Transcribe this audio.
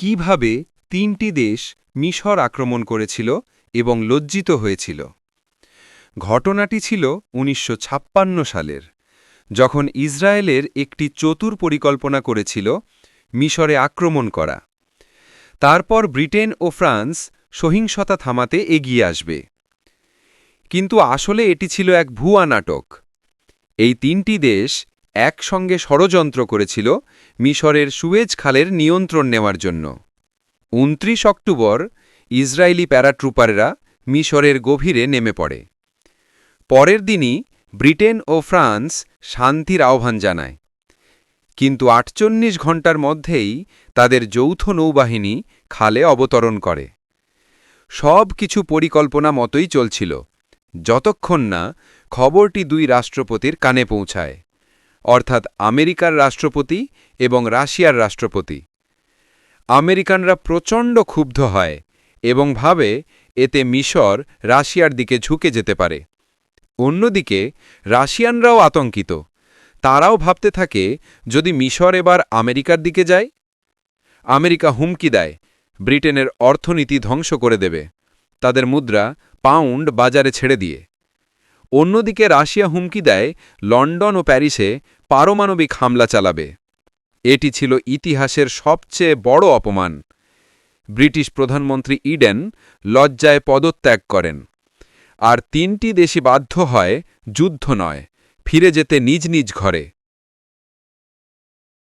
কীভাবে তিনটি দেশ মিশর আক্রমণ করেছিল এবং লজ্জিত হয়েছিল। ঘটনাটি ছিল উনিশশো ছাপ্পান্ন সালের। যখন ইসরায়েলের একটি চতুর পরিকল্পনা করেছিল মিশরে আক্রমণ করা। তারপর ব্রিটেন ও ফ্রান্স সহিংসতা থামাতে এগিয়ে আসবে। কিন্তু আসলে এটি ছিল এক ভুয়া নাটক। এই তিনটি দেশ একসঙ্গে ষড়যন্ত্র করেছিল মিশরের সুয়েজ খালের নিয়ন্ত্রণ নেওয়ার জন্য। উনত্রিশ অক্টোবর ইসরায়েলি প্যারাট্রুপাররা মিশরের গভীরে নেমে পড়ে। পরের দিনই ব্রিটেন ও ফ্রান্স শান্তির আহ্বান জানায়। কিন্তু আটচল্লিশ ঘণ্টার মধ্যেই তাদের যৌথ নৌবাহিনী খালে অবতরণ করে। সব কিছু পরিকল্পনা মতোই চলছিল, যতক্ষণ না খবরটি দুই রাষ্ট্রপতির কানে পৌঁছায়। অর্থাৎ আমেরিকার রাষ্ট্রপতি এবং রাশিয়ার রাষ্ট্রপতি। আমেরিকানরা প্রচণ্ড ক্ষুব্ধ হয় এবং ভাবে এতে মিশর রাশিয়ার দিকে ঝুঁকে যেতে পারে। অন্যদিকে, রাশিয়ানরাও আতঙ্কিত। তারাও ভাবতে থাকে, যদি মিশর এবার আমেরিকার দিকে যায়? আমেরিকা হুমকি দেয়, ব্রিটেনের অর্থনীতি ধ্বংস করে দেবে, তাদের মুদ্রা পাউন্ড বাজারে ছেড়ে দিয়ে। অন্যদিকে রাশিয়া হুমকি দেয় লন্ডন ও প্যারিসে পারমাণবিক হামলা চালাবে। এটি ছিল ইতিহাসের সবচেয়ে বড় অপমান। ব্রিটিশ প্রধানমন্ত্রী ইডেন লজ্জায় পদত্যাগ করেন। আর তিনটি দেশই বাধ্য হয় যুদ্ধ নয়, ফিরে যেতে নিজ নিজ ঘরে।